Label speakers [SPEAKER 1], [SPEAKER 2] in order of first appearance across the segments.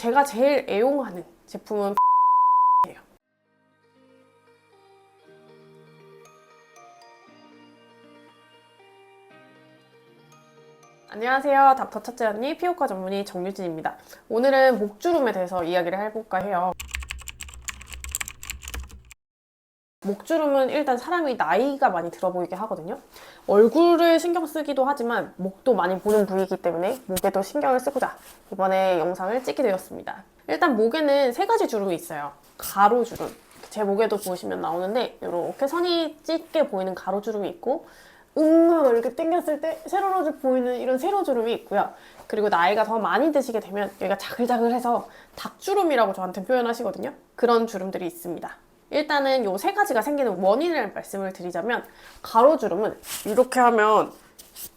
[SPEAKER 1] 제가 제일 애용하는 제품은 예요. 안녕하세요. 닥터 첫째 언니 피부과 전문의 정유진입니다. 오늘은 목주름에 대해서 이야기를 해볼까 해요. 목주름은 일단 사람이 나이가 많이 들어 보이게 하거든요. 얼굴을 신경 쓰기도 하지만 목도 많이 보는 부위이기 때문에 목에도 신경을 쓰고자 이번에 영상을 찍게 되었습니다. 일단 목에는 세 가지 주름이 있어요. 가로주름. 제 목에도 보시면 나오는데 이렇게 선이 짙게 보이는 가로주름이 있고 웅 이렇게 당겼을 때 세로로 보이는 이런 세로주름이 있고요. 그리고 나이가 더 많이 드시게 되면 여기가 자글자글해서 닭주름이라고 저한테 표현하시거든요. 그런 주름들이 있습니다. 일단은 요 세 가지가 생기는 원인을 말씀을 드리자면 가로주름은 이렇게 하면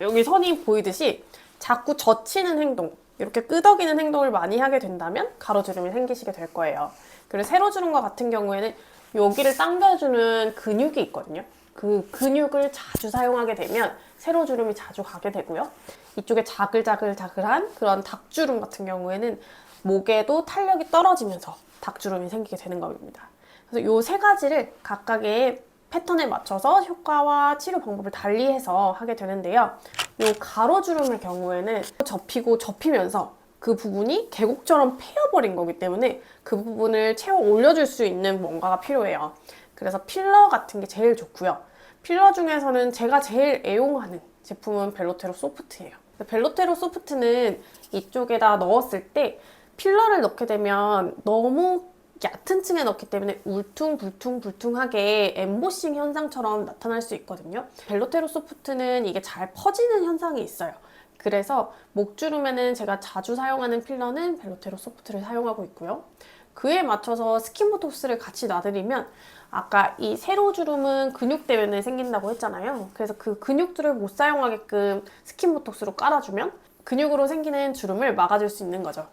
[SPEAKER 1] 여기 선이 보이듯이 자꾸 젖히는 행동, 이렇게 끄덕이는 행동을 많이 하게 된다면 가로주름이 생기시게 될 거예요. 그리고 세로주름과 같은 경우에는 여기를 당겨주는 근육이 있거든요. 그 근육을 자주 사용하게 되면 세로주름이 자주 가게 되고요. 이쪽에 자글자글자글한 그런 닭주름 같은 경우에는 목에도 탄력이 떨어지면서 닭주름이 생기게 되는 겁니다. 그래서 이세 가지를 각각의 패턴에 맞춰서 효과와 치료 방법을 달리해서 하게 되는데요. 이 가로주름의 경우에는 접히고 접히면서 그 부분이 계곡처럼 패여버린 거기 때문에 그 부분을 채워 올려줄 수 있는 뭔가가 필요해요. 그래서 필러 같은 게 제일 좋고요. 필러 중에서는 제가 제일 애용하는 제품은 벨로테로 소프트예요. 벨로테로 소프트는 이쪽에다 넣었을 때 필러를 넣게 되면 너무 얕은 층에 넣기 때문에 울퉁불퉁불퉁하게 엠보싱 현상처럼 나타날 수 있거든요. 벨로테로 소프트는 이게 잘 퍼지는 현상이 있어요. 그래서 목주름에는 제가 자주 사용하는 필러는 벨로테로 소프트를 사용하고 있고요. 그에 맞춰서 스킨보톡스를 같이 놔드리면 아까 이 세로주름은 근육 때문에 생긴다고 했잖아요. 그래서 그 근육들을 못 사용하게끔 스킨보톡스로 깔아주면 근육으로 생기는 주름을 막아줄 수 있는 거죠.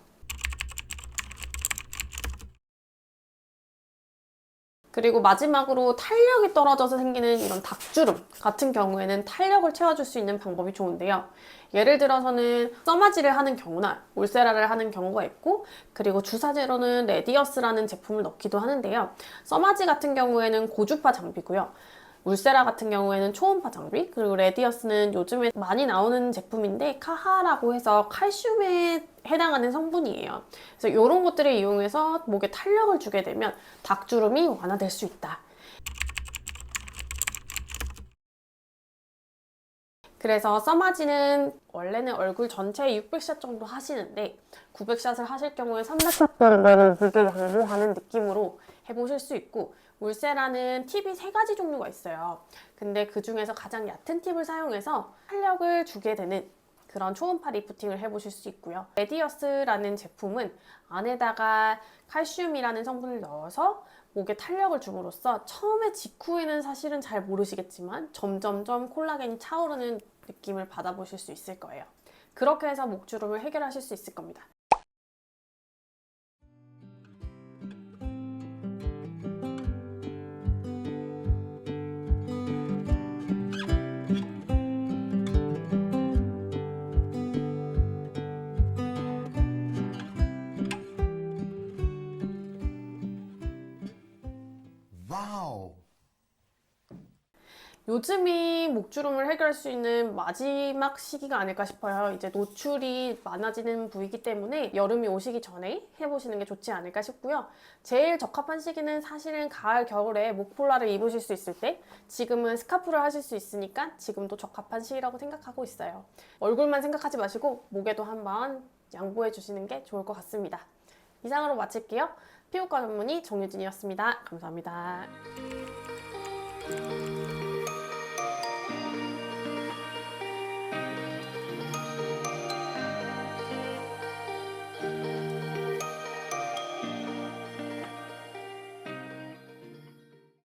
[SPEAKER 1] 그리고 마지막으로 탄력이 떨어져서 생기는 이런 닭주름 같은 경우에는 탄력을 채워줄 수 있는 방법이 좋은데요. 예를 들어서는 써마지를 하는 경우나 울세라를 하는 경우가 있고 그리고 주사제로는 레디어스라는 제품을 넣기도 하는데요. 써마지 같은 경우에는 고주파 장비고요. 울세라 같은 경우에는 초음파 장비 그리고 레디어스는 요즘에 많이 나오는 제품인데 카하라고 해서 칼슘에 해당하는 성분이에요. 그래서 이런 것들을 이용해서 목에 탄력을 주게 되면 닭주름이 완화될 수 있다. 그래서 써마지는 원래는 얼굴 전체에 600샷 정도 하시는데 900샷을 하실 경우에 300샷 정도는 되게 양보하는 느낌으로 해보실 수 있고 울세라는 팁이 세 가지 종류가 있어요. 근데 그 중에서 가장 얕은 팁을 사용해서 탄력을 주게 되는 그런 초음파 리프팅을 해보실 수 있고요. 레디어스라는 제품은 안에다가 칼슘이라는 성분을 넣어서 목에 탄력을 줌으로써 처음에 직후에는 사실은 잘 모르시겠지만 점점점 콜라겐이 차오르는 느낌을 받아보실 수 있을 거예요. 그렇게 해서 목주름을 해결하실 수 있을 겁니다. 요즘이 목주름을 해결할 수 있는 마지막 시기가 아닐까 싶어요. 이제 노출이 많아지는 부위이기 때문에 여름이 오시기 전에 해보시는 게 좋지 않을까 싶고요. 제일 적합한 시기는 사실은 가을, 겨울에 목폴라를 입으실 수 있을 때 지금은 스카프를 하실 수 있으니까 지금도 적합한 시기라고 생각하고 있어요. 얼굴만 생각하지 마시고 목에도 한번 양보해 주시는 게 좋을 것 같습니다. 이상으로 마칠게요. 피부과 전문의 정유진이었습니다. 감사합니다.